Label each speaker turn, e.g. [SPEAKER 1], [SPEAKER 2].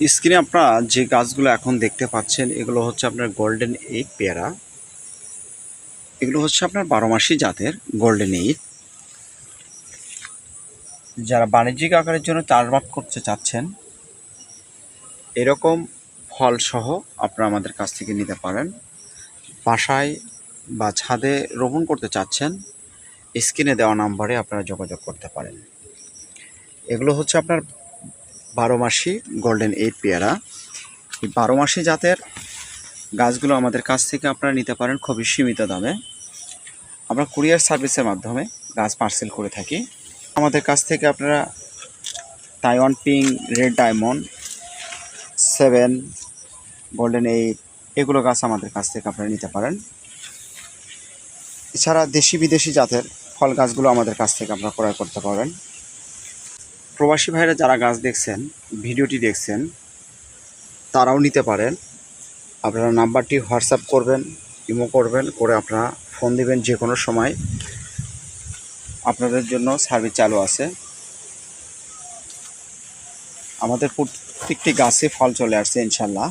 [SPEAKER 1] স্ক্রিনে আপনারা যে গাছগুলো এখন দেখতে পাচ্ছেন, এগুলো হচ্ছে আপনার গোল্ডেন এইট পেয়ারা। এগুলো হচ্ছে আপনার বারো মাসি জাতের গোল্ডেন এইট যারা বাণিজ্যিক আকারের জন্য চাষবাস করতে চাচ্ছেন, এরকম ফলসহ আপনারা আমাদের কাছ থেকে নিতে পারেন। বাসায় বা ছাদে রোপণ করতে চাচ্ছেন, স্ক্রিনে দেওয়া নাম্বারে আপনারা যোগাযোগ করতে পারেন। এগুলো হচ্ছে আপনার বারো মাসি গোল্ডেন এইট পেয়ারা। এই বারো মাসি জাতের গাছগুলো আমাদের কাছ থেকে আপনারা নিতে পারেন খুবই সীমিত দামে। আমরা কুরিয়ার সার্ভিসের মাধ্যমে গাছ পার্সেল করে থাকি। আমাদের কাছ থেকে আপনারা Taiwan pink red diamond seven golden eight এগুলো গাছ আমাদের কাছ থেকে আপনারা নিতে পারেন। এছাড়া দেশি বিদেশি জাতের ফল গাছগুলো আমাদের কাছ থেকে আপনারা ক্রয় করতে পারবেন প্রবাসী ভাইরা যারা গাছ দেখছেন, ভিডিওটি দেখছেন, তারাও নিতে পারেন। আপনারা নাম্বারটি হোয়াটসঅ্যাপ করবেন, ইমো করবেন, করে আপনারা ফোন দেবেন যে কোনো সময়। আপনাদের জন্য সার্ভিস চালু আছে। আমাদের প্রত্যেকটি গাছে ফল চলে আসছে, ইনশাল্লাহ।